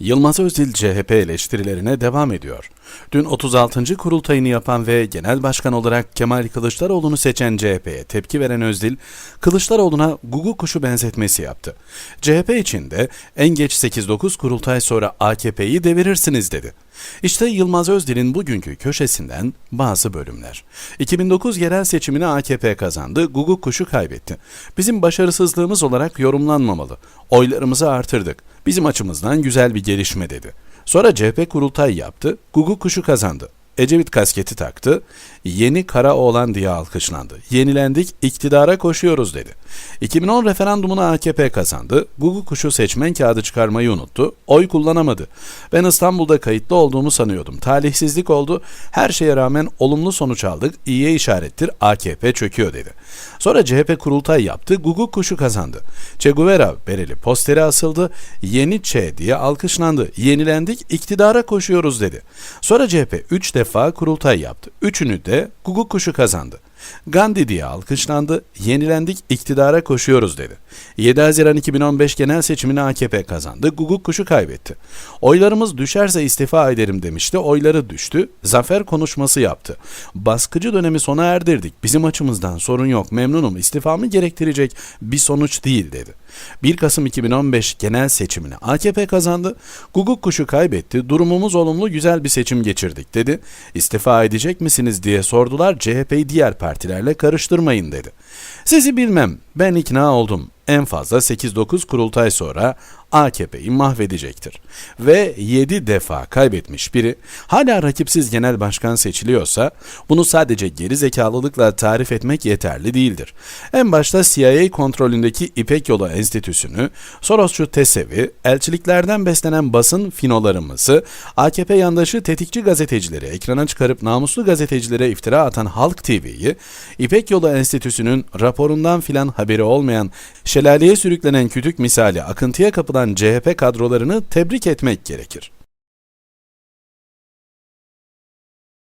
Yılmaz Özdil CHP eleştirilerine devam ediyor. Dün 36. kurultayını yapan ve genel başkan olarak Kemal Kılıçdaroğlu'nu seçen CHP'ye tepki veren Özdil, Kılıçdaroğlu'na gugu kuşu benzetmesi yaptı. CHP içinde en geç 8-9 kurultay sonra AKP'yi devirirsiniz dedi. İşte Yılmaz Özdil'in bugünkü köşesinden bazı bölümler. 2009 yerel seçimini AKP kazandı, Gugu kuşu kaybetti. Bizim başarısızlığımız olarak yorumlanmamalı. Oylarımızı artırdık. Bizim açımızdan güzel bir gelişme dedi. Sonra CHP kurultay yaptı, Gugu kuşu kazandı. Ecevit kasketi taktı, yeni kara oğlan diye alkışlandı. Yenilendik, iktidara koşuyoruz dedi. 2010 referandumunu AKP kazandı, Gugu kuşu seçmen kağıdı çıkarmayı unuttu, oy kullanamadı. Ben İstanbul'da kayıtlı olduğumu sanıyordum. Talihsizlik oldu, her şeye rağmen olumlu sonuç aldık, iyiye işarettir, AKP çöküyor dedi. Sonra CHP kurultay yaptı, Gugu kuşu kazandı. Che Guevara bereli posteri asıldı, yeni Che diye alkışlandı. Yenilendik, iktidara koşuyoruz dedi. Sonra CHP 3 defa kurultay yaptı. Üçünü de Gugu kuşu kazandı. Gandhi diye alkışlandı, yenilendik, iktidara koşuyoruz dedi. 7 Haziran 2015 genel seçimini AKP kazandı, Gugu kuşu kaybetti. Oylarımız düşerse istifa ederim demişti, oyları düştü, zafer konuşması yaptı. Baskıcı dönemi sona erdirdik, bizim açımızdan sorun yok, memnunum, istifamı gerektirecek bir sonuç değil dedi. 1 Kasım 2015 genel seçimini AKP kazandı, Gugu kuşu kaybetti, durumumuz olumlu güzel bir seçim geçirdik dedi. İstifa edecek misiniz diye sordular, CHP'yi diğer partilerle karıştırmayın dedi. Sizi bilmem, ben ikna oldum. En fazla 8-9 kurultay sonra AKP'yi mahvedecektir. Ve 7 defa kaybetmiş biri hala rakipsiz genel başkan seçiliyorsa bunu sadece geri zekalılıkla tarif etmek yeterli değildir. En başta CIA kontrolündeki İpek Yolu Enstitüsü'nü, Sorosçu TESEV'i, elçiliklerden beslenen basın finolarımızı, AKP yandaşı tetikçi gazetecileri ekrana çıkarıp namuslu gazetecilere iftira atan Halk TV'yi, İpek Yolu Enstitüsü'nün raporundan filan haberi olmayan şelaleye sürüklenen kütük misali akıntıya kapılan CHP kadrolarını tebrik etmek gerekir.